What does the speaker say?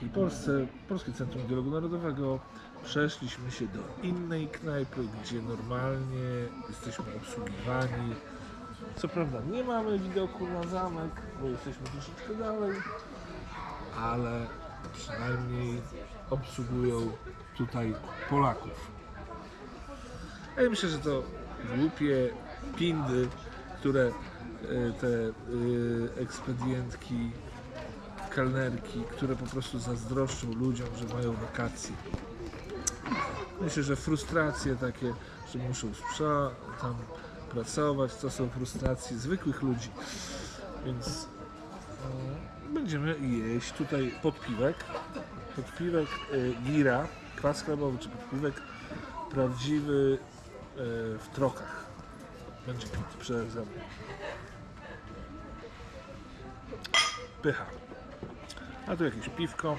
Wielkiej Polsce, Polskie Centrum Dialogu Narodowego, przeszliśmy się do innej knajpy, gdzie normalnie jesteśmy obsługiwani. Co prawda nie mamy widoku na zamek, bo jesteśmy troszeczkę dalej, ale przynajmniej obsługują tutaj Polaków. Ja myślę, że to głupie pindy, które e, te e, ekspedientki, kelnerki, które po prostu zazdroszczą ludziom, że mają wakacje. Myślę, że frustracje takie, że muszą tam pracować, to są frustracje zwykłych ludzi. Więc e, będziemy jeść tutaj podpiwek. Podpiwek e, gira, kwas chlebowy czy podpiwek prawdziwy e, w trokach. Będzie pit przeze mną. Pycha. A tu jakieś piwko.